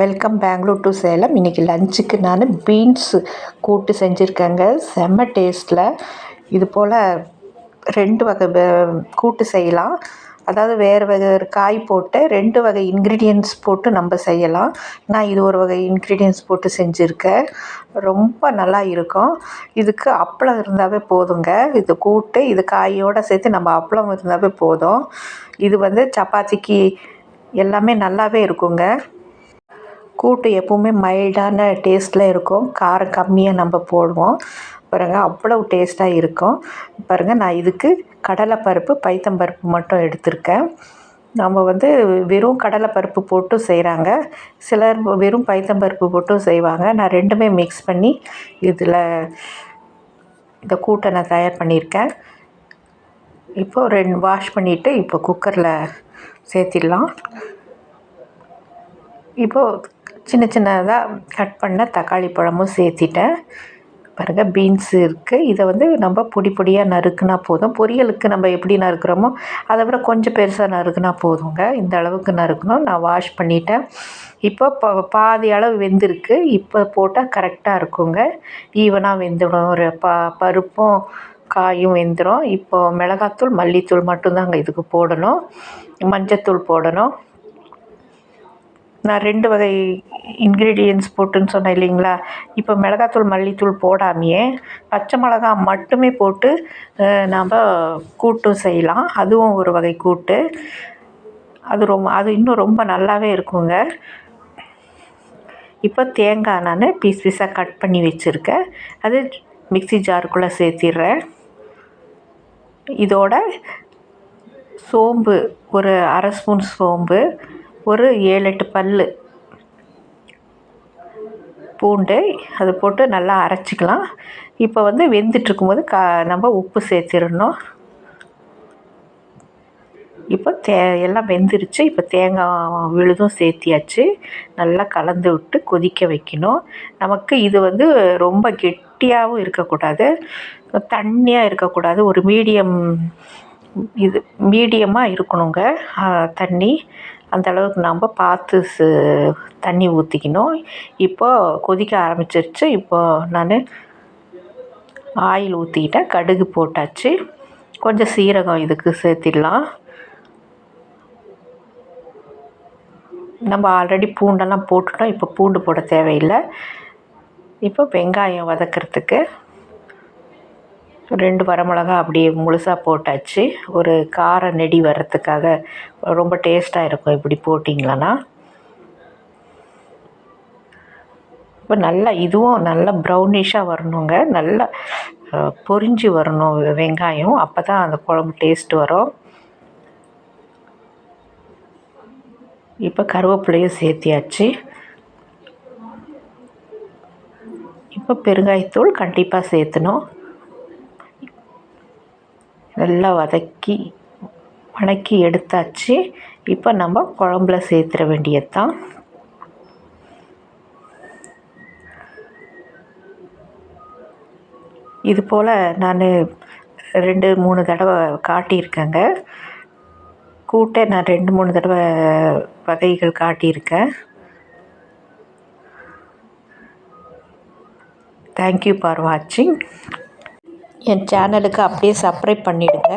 Welcome Bangalore to Salem இன்றைக்கி லஞ்சுக்கு நான் பீன்ஸு கூட்டு செஞ்சுருக்கேங்க. செம்ம டேஸ்ட்டில் இது போல் ரெண்டு வகை கூட்டு செய்யலாம். அதாவது வேறு வகை காய் போட்டு ரெண்டு வகை இன்க்ரீடியன்ஸ் போட்டு நம்ம செய்யலாம். நான் இது ஒரு வகை இன்க்ரீடியன்ஸ் போட்டு செஞ்சுருக்கேன். ரொம்ப நல்லா இருக்கும். இதுக்கு அப்பளம் இருந்தாவே போதுங்க. இது கூட்டு இது காயோடு சேர்த்து நம்ம அப்பளம் இருந்தாவே போதும். இது வந்து சப்பாத்திக்கு எல்லாமே நல்லாவே இருக்குங்க. கூட்டு எப்போவுமே மைல்டான டேஸ்ட்டில் இருக்கும். காரம் கம்மியாக நம்ம போடுவோம். பாருங்கள் அவ்வளோ டேஸ்ட்டாக இருக்கும். பாருங்கள் நான் இதுக்கு கடலைப்பருப்பு பைத்தம்பருப்பு மட்டும் எடுத்திருக்கேன். நம்ம வந்து வெறும் கடலைப்பருப்பு போட்டும் செய்கிறாங்க சிலர் வெறும் பைத்தம்பருப்பு போட்டும் செய்வாங்க. நான் ரெண்டுமே மிக்ஸ் பண்ணி இதில் இந்த கூட்டை நான் தயார் பண்ணியிருக்கேன். இப்போது ரெண்டு வாஷ் பண்ணிவிட்டு இப்போ குக்கரில் சேர்த்திடலாம். இப்போது சின்ன சின்னதாக கட் பண்ண தக்காளி பழமும் சேர்த்திட்டேன். பாருங்கள் பீன்ஸு இருக்குது இதை வந்து நம்ம பொடி பொடியாக நறுக்குனா போதும். பொரியலுக்கு நம்ம எப்படி நறுக்கிறோமோ அதை விட கொஞ்சம் பெருசாக நறுக்குனா போதுங்க. இந்த அளவுக்கு நறுக்கணும். நான் வாஷ் பண்ணிட்டேன். இப்போ பாதி அளவு வெந்திருக்கு. இப்போ போட்டால் கரெக்டாக இருக்குங்க. ஈவனாக வெந்துடும். ஒரு ப பருப்பும் காயும் வெந்துடும் இப்போது மிளகாத்தூள் மல்லித்தூள் மட்டும்தாங்க இதுக்கு போடணும். மஞ்சத்தூள் போடணும். நான் ரெண்டு வகை இன்க்ரீடியன்ஸ் போட்டுன்னு சொன்னேன் இல்லைங்களா? இப்போ மிளகாத்தூள் மல்லித்தூள் போடாமையே பச்சை மிளகா மட்டுமே போட்டு நாம் கூட்டும் செய்யலாம். அதுவும் ஒரு வகை கூட்டு. அது ரொம்ப அது இன்னும் ரொம்ப நல்லாவே இருக்குங்க. இப்போ தேங்காய் நான் பீஸ் பீஸாக கட் பண்ணி வச்சுருக்கேன். அது மிக்சி ஜாருக்குள்ளே சேர்த்திடுறேன். இதோட சோம்பு ஒரு அரை ஸ்பூன் சோம்பு ஒரு ஏழு எட்டு பல் பூண்டு அது போட்டு நல்லா அரைச்சிக்கலாம். இப்போ வந்து வெந்துட்டுருக்கும்போது கா நம்ம உப்பு சேர்த்திடணும். இப்போ தே எல்லாம் வெந்துருச்சு. இப்போ தேங்காய் விழுதும் சேர்த்தியாச்சு. நல்லா கலந்து விட்டு கொதிக்க வைக்கணும். நமக்கு இது வந்து ரொம்ப கெட்டியாகவும் இருக்கக்கூடாது. தண்ணியாக இருக்கக்கூடாது. ஒரு மீடியம் இது மீடியமாக இருக்கணுங்க. தண்ணி. அந்த அளவுக்கு நம்ம பார்த்து சு தண்ணி ஊற்றிக்கணும் இப்போது கொதிக்க ஆரம்பிச்சிருச்சு. இப்போது நான் ஆயில் ஊற்றிக்கிட்டேன் கடுகு போட்டாச்சு. கொஞ்சம் சீரகம் இதுக்கு சேர்த்திடலாம். நம்ம ஆல்ரெடி பூண்டெல்லாம் போட்டுட்டோம். இப்போ பூண்டு போட தேவையில்லை. இப்போ வெங்காயம் வதக்கிறதுக்கு ரெண்டு வரமிளகா அப்படியே முழுசாக போட்டாச்சு. ஒரு கார நெடி வர்றதுக்காக ரொம்ப டேஸ்ட்டாக இருக்கும் இப்படி போட்டிங்களன்னா. இப்போ நல்லா இதுவும் நல்லா ப்ரௌனிஷாக வரணுங்க. நல்லா பொரிஞ்சு வரணும் வெங்காயம். அப்போ தான் அந்த குழம்பு டேஸ்ட் வரும். இப்போ கருவேப்பிலையும் சேர்த்தியாச்சு. இப்போ பெருங்காயத்தூள் கண்டிப்பாக சேர்த்தணும். நல்லா வதக்கி வணக்கி எடுத்தாச்சு. இப்போ நம்ம குழம்புல சேர்த்துற வேண்டியது தான் இது போல் நான் ரெண்டு மூணு தடவை காட்டியிருக்கேங்க. கூட்ட நான் ரெண்டு மூணு தடவை வகைகள் காட்டியிருக்கேன். தேங்க்யூ ஃபார் வாட்சிங் என் சேனலுக்கு அப்படியே சப்ஸ்கிரைப் பண்ணிவிடுங்க